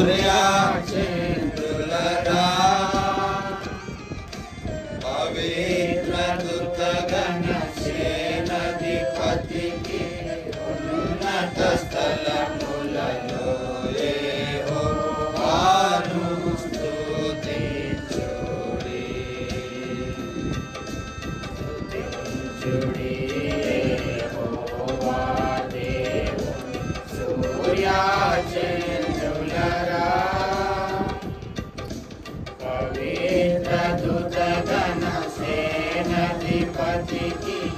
సూర్యాచంద్రులరా పవిత్ర దుతగణ సేనధిపతికి ఉన్నత పవిత్ర దుతగణ సేనధిపతికి ఉన్నత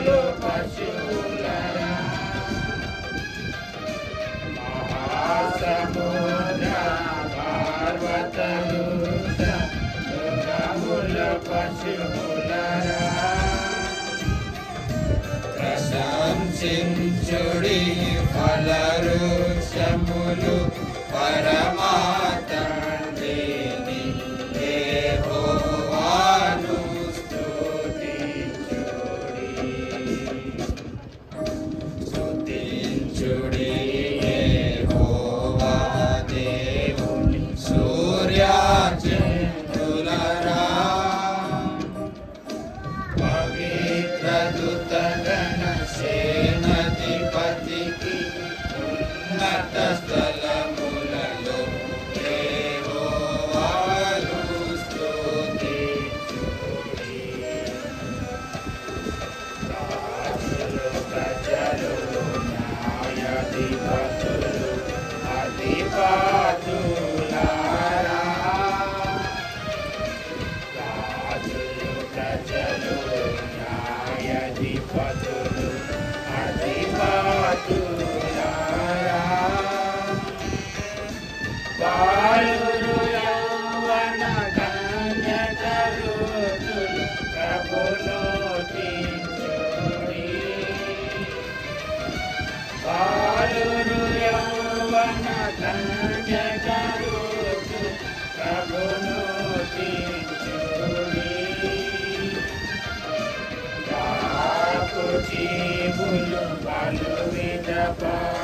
ఫలవృక్షములు పరమా জীবন ভালোবেসা পা।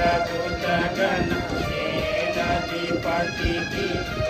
सगुण गण सेनाधिपति की